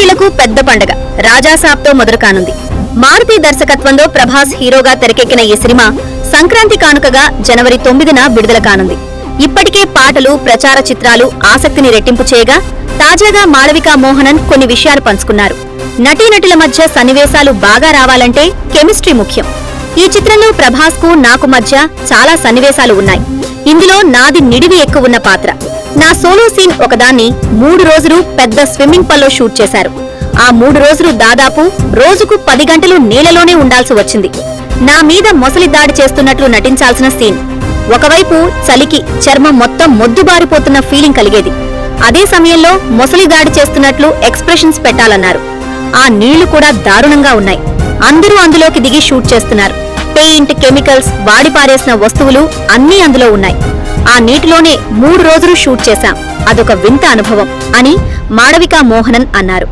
భారతీయులకు పెద్ద పండగ. రాజాసాబ్తో మొదలు కానుంది మారుతి దర్శకత్వంలో ప్రభాస్ హీరోగా తెరకెక్కిన ఈ సినిమా సంక్రాంతి కానుకగా జనవరి తొమ్మిదిన విడుదల కానుంది. ఇప్పటికే పాటలు ప్రచార చిత్రాలు ఆసక్తిని రెట్టింపు చేయగా తాజాగా మాళవికా మోహనన్ కొన్ని విషయాలు పంచుకున్నారు. నటీనటుల మధ్య సన్నివేశాలు బాగా రావాలంటే కెమిస్ట్రీ ముఖ్యం. ఈ చిత్రంలో ప్రభాస్కు నాకు మధ్య చాలా సన్నివేశాలు ఉన్నాయి. ఇందులో నాది నిడివి ఎక్కువ ఉన్న పాత్ర. నా సోలో సీన్ ఒకదాన్ని మూడు రోజులు పెద్ద స్విమ్మింగ్ పల్లో షూట్ చేశారు. ఆ మూడు రోజులు దాదాపు రోజుకు పది గంటలు నీళ్ళలోనే ఉండాల్సి వచ్చింది. నా మీద మొసలి దాడి చేస్తున్నట్లు నటించాల్సిన సీన్. ఒకవైపు చలికి చర్మం మొత్తం మొద్దుబారిపోతున్న ఫీలింగ్ కలిగేది. అదే సమయంలో మొసలి దాడి చేస్తున్నట్లు ఎక్స్ప్రెషన్స్ పెట్టాలన్నారు. ఆ నీళ్ళు కూడా దారుణంగా ఉన్నాయి. అందరూ అందులోకి దిగి షూట్ చేస్తున్నారు. పెయింట్ కెమికల్స్ వాడిపారేసిన వస్తువులు అన్నీ అందులో ఉన్నాయి. ఆ నీటిలోనే మూడు రోజులు షూట్ చేశాం. అదొక వింత అనుభవం అని మాడవికా మోహనన్ అన్నారు.